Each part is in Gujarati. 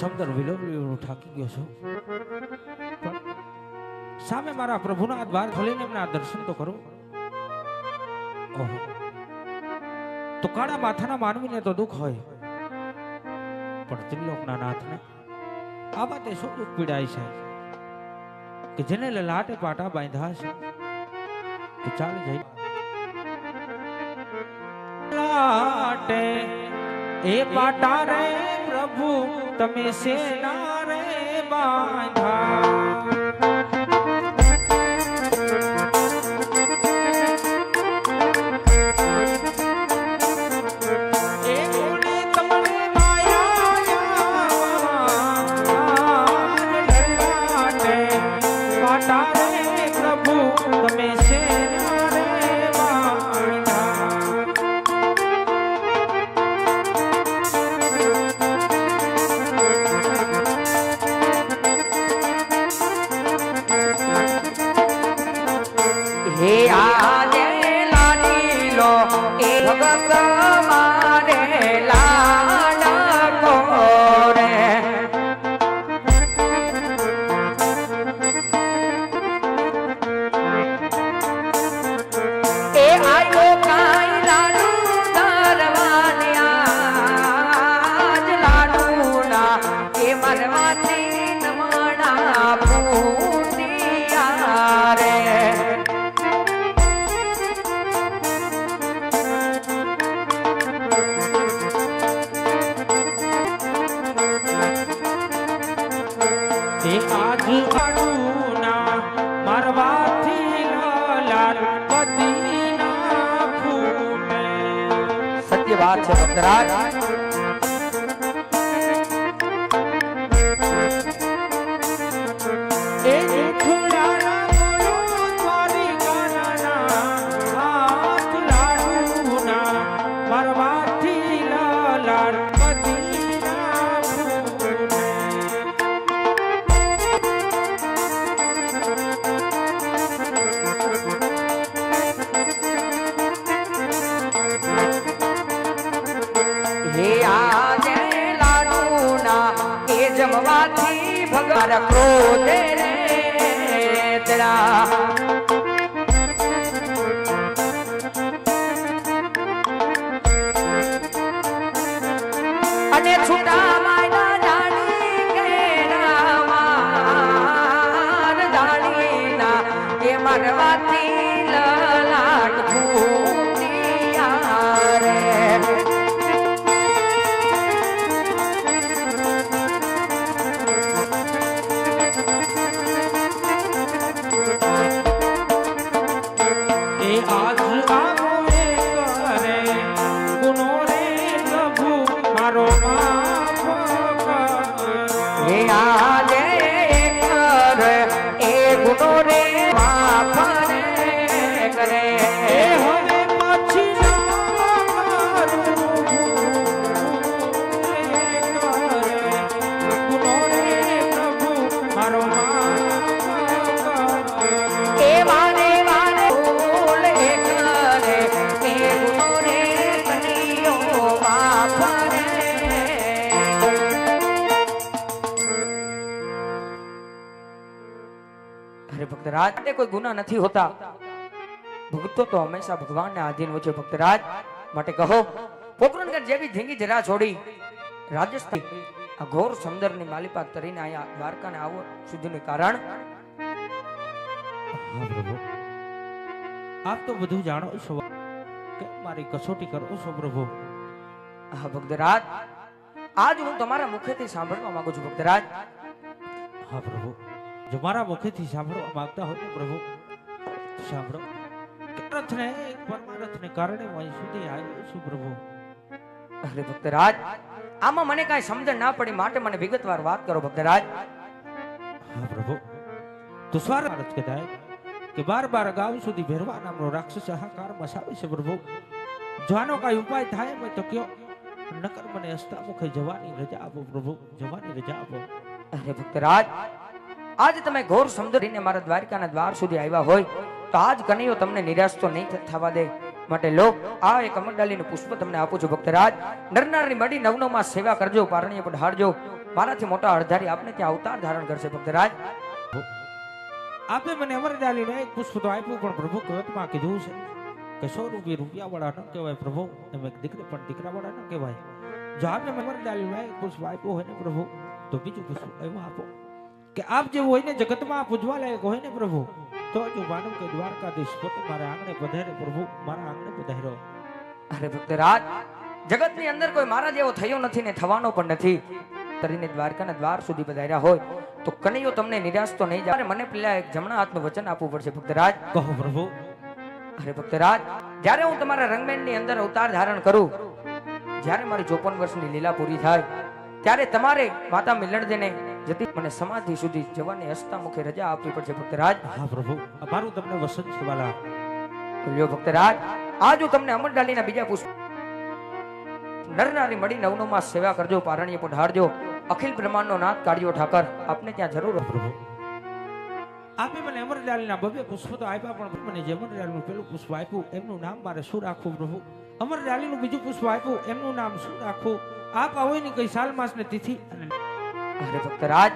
સમદર વિલોબલીઓ થાકી ગયો છું. સામે મારા પ્રભુના દ્વાર ખોલીને એમના દર્શન તો કરું. તો કાળા માથાના માનવીને તો દુઃખ હોય. પણ ત્રિલોકના નાથને આ વાતે શું દુઃખ પીડાય છે? કે જેને લાટે પાટા બાંધ્યા છે? કે ચાલ જઈ લાટે એ પાટા રે પ્રભુ તમે સેના રે બાંધા? હે આજે લાડી લો એ ભગત એ આજ અડુના મારવાથી લાલ કદી સત્ય વાત છે ભક્તરાજ. જમવાથી ભગવાન ક્રોધે અરે ભક્તરાજ તે કોઈ ગુના નથી હોતા. ભક્તો તો હંમેશા ભગવાનને આધીન હોય છે. ભક્તરાજ માટે કહો પોકરણગઢ જેવી ધીંગી જરા છોડી રાજસ્થાન આ ઘોર સમંદરની માલિપાક તરીને અહીંયા દ્વારકાને આવો સુધીનું કારણ? આપ તો બધું જાણો છો. કે મારી કસોટી કરો છો પ્રભુ. હા ભક્તરાજ. આજ હું તમારા મુખેથી સાંભળવા માંગુ છું ભક્તરાજ. હા પ્રભુ. જો મારા મુખેથી સાંભળવા માંગતા હો પ્રભુ સાંભળો. રથને પરમારથને કારણે હું સુધી આવ્યો છું પ્રભુ. અરે ભક્તરાજ આમાં મને કાંઈ સમજણ ના પડી માટે મને વિગતવાર વાત કરો ભક્તરાજ. હા પ્રભુ રથ સ્વાર્થ કહેવાય કે બાર બાર ગામ સુધી ભેરવા નામનો રાક્ષસ હાહાકાર મસાવે છે પ્રભુ. જવાનો કાંઈ ઉપાય થાય હોય તો કયો? નકર મને હસ્તા મુખે જવાની રજા આપો પ્રભુ જવાની રજા આપો. અરે ભક્તરાજ આજ તમે ઘોર સમજરીને મારા દ્વારિકાના દ્વાર સુધી આવ્યા હોય, તો આજ કનૈયો તમને નિરાશ તો નહીં થવા દે. માટે લો, આ એક અમરડાલીનું પુષ્પ તમને આપું છું ભક્તરાજ નરનારની મડી નવનવમાં સેવા કરજો, પારણીય પઢાડજો મારાથી મોટા અડધારી આપને ત્યાં અવતાર ધારણ કરશે ભક્તરાજ આપે મને અમર ડાલીને એક પુષ્પ તો આપ્યું, પણ પ્રભુ કવતમાં કીધું છે કે સો રૂપિયા રૂપિયા વાળા ન કહેવાય પ્રભુ એક દીકરી, પણ દીકરા વાળા ન કહેવાય. જો આપને અમર ડાલીને એક પુષ્પ આપ્યું હોય ને પ્રભુ, તો બીજું પુષ્પ એવું આપો. કે આપ જેવું હોય ને જગતમાં પૂજવા લાયક હોય ને પ્રભુ તો જો માનવ કે દ્વારકાધીશ પોતે મારા આંગણે પધારે પ્રભુ મારા આંગણે પધાર્યો. અરે ભક્તરાજ જગતની અંદર કોઈ મારા જેવો થયો નથી ને થવાનો પણ નથી. તરીને દ્વારકાના દ્વાર સુધી પધાર્યા હોય તો કનૈયો તમને નિરાશ તો નહીં જાય. મને પેલા એક જમણા હાથનું વચન આપવું પડશે ભક્તરાજ. કહો પ્રભુ. અરે ભક્તરાજ જ્યારે હું તમારા રંગમેનની અંદર અવતાર ધારણ કરું જ્યારે મારી ચોપન વર્ષની લીલા પૂરી થાય ત્યારે તમારે માતા મિલણદેને જતી મને સમાધિ સુધી જવાની હસતા મુખે રજા આપવી પડશે ભક્તરાજ. હા પ્રભુ. અમારું તમને વસન છે વાલા લ્યો ભક્તરાજ. આજ હું તમને અમર ડાલીના બીજા પુષ્પ. નરનારી મળી નવનોમાં સેવા કરજો પારણીય પઢારજો અખિલ બ્રહ્માંડનો નાથ કાઢ્યો ઠાકર. આપને ત્યાં જરૂર પ્રભુ. આપે મને અમરલાલના ભવ્ય પુષ્પ તો આપ્યા પણ મને જે અમરલાલનું પેલું પુષ્પ આપ્યું એમનું નામ મારે શું રાખવું પ્રભુ? અમરલાલીનું બીજું પુષ્પ આપ્યું એમનું નામ શું રાખવું? આપ આવો ની કઈ સાલ માસ ને તિથિ અને અરે ભક્તરાજ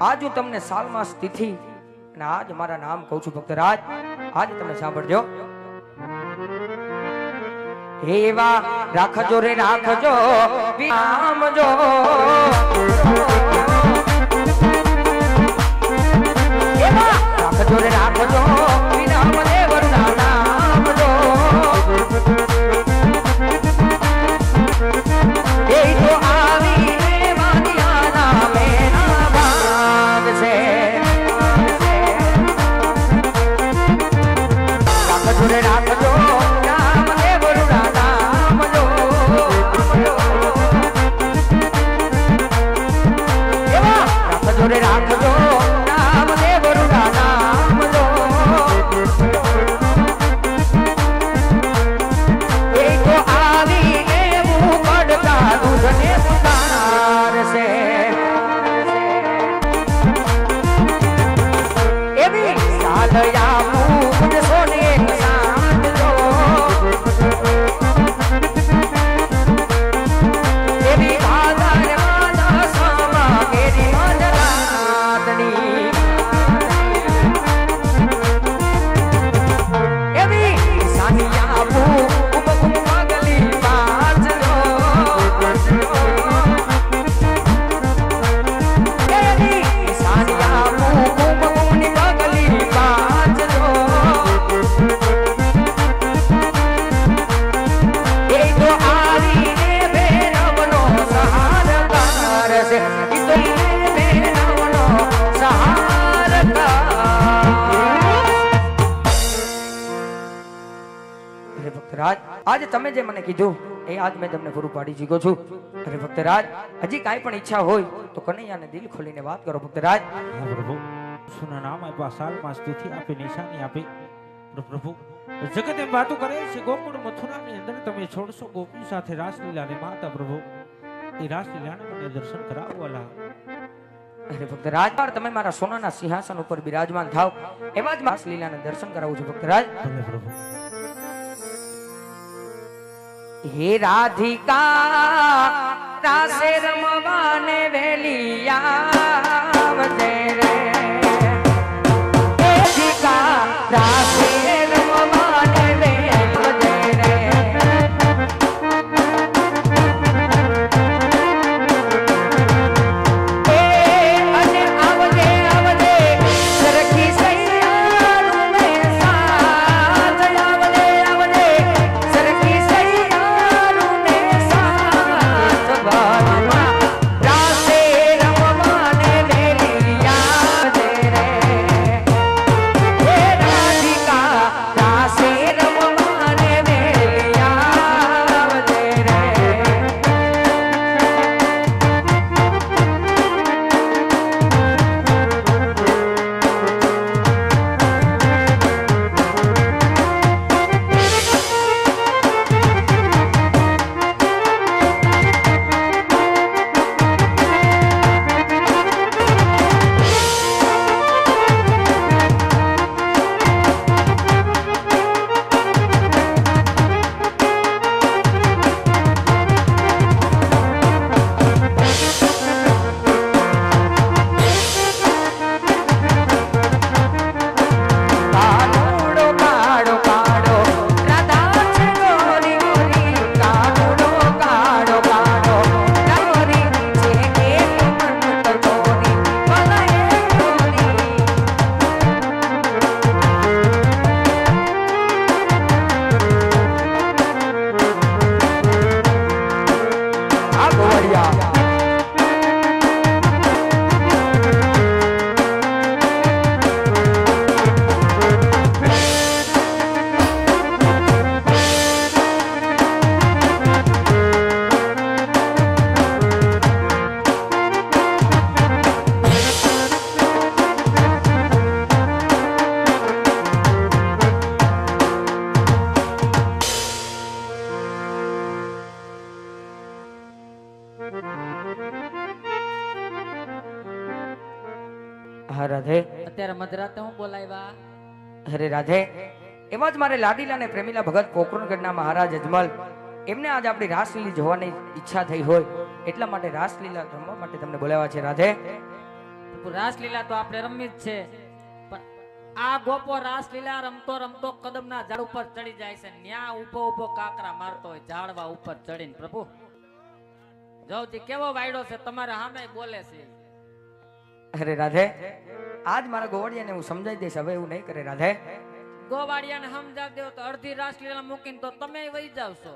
આજ હું તમને સાલમાં તિથિ અને આજ મારા નામ કહું છું ભક્તરાજ આજ તમે સાંભળજો. એવા રાખજો રે, રાખજો, વિરામજો. રાખજો રે, રાખજો વિરામ ભક્તરાજ આજે તમે જે મને કીધું એ આજ મેં તમને પૂરું પાડી ચૂક્યો છું. અરે ભક્તરાજ હજી કાંઈ પણ ઈચ્છા હોય તો કનૈયાને દિલ ખોલીને વાત કરો ભક્તરાજ પ્રભુ. સુના નામ આપ્યા સાલમાં સ્તુતિ આપી નિશાની આપી. પ્રભુ જગત એમ વાતો કરે છે ગોકુળ મથુરાની અંદર તમે છોડશો ગોપી સાથે રાસલીલા ને માતા પ્રભુ એ રાસલીલાને મને દર્શન કરાવવાલા. અરે ભક્ત રાજપાર તમે મારા સોનાના સિંહાસન ઉપર બિરાજમાન થાવ એવા જ માસલીલાને દર્શન કરાવું છું ભક્તરાજ પ્રભુ. હે રાધિકા અત્યારે મધરાતે હું બોલાવ્યા? હરે રાધે એમાં જ મારે લાડીલા અને પ્રેમીલા ભગત પોકરણગઢના મહારાજ અજમલ એમને આજ આપણી રાસલીલા જોવાની ઈચ્છા થઈ હોય એટલા માટે રાસલીલા રમવા માટે તમને બોલાવ્યા છે રાધે. રાસલીલા તો આપણે રમવી જ છે પણ આ ગોપો રાસલીલા રમતો રમતો કદમના ઝાડ ઉપર ચડી જાય છે ન્યા ઊભો ઊભો કાકરા મારતો હોય ઝાડવા ઉપર ચડીને. પ્રભુ જવજી કેવો વાયડો છે તમારા સામે બોલે છે. અરે રાધે આજ મારા ગોવાળિયાને હું સમજાઈ દઈશ હવે એવું નહીં કરે રાધે. ગોવાળિયાને સમજાવી દેવો તો અડધી રાસલીલા મૂકીને તો તમે વહી જાવશો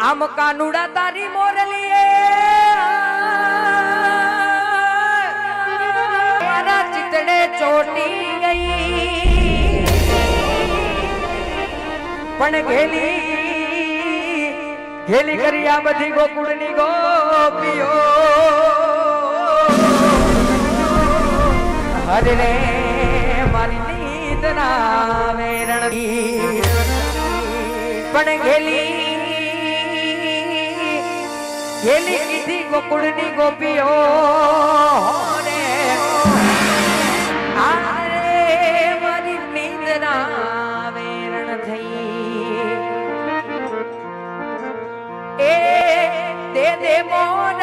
આમ કાનુડા તારી મોરલીએ પણ ઘેલી ઘેલી કરી આ બધી ગોકુળની ગોપીઓ. હરે મારી નીત ના વેરણની. પણ ઘેલી ઘેલી કીધી ગોકુળની ગોપીઓ. more.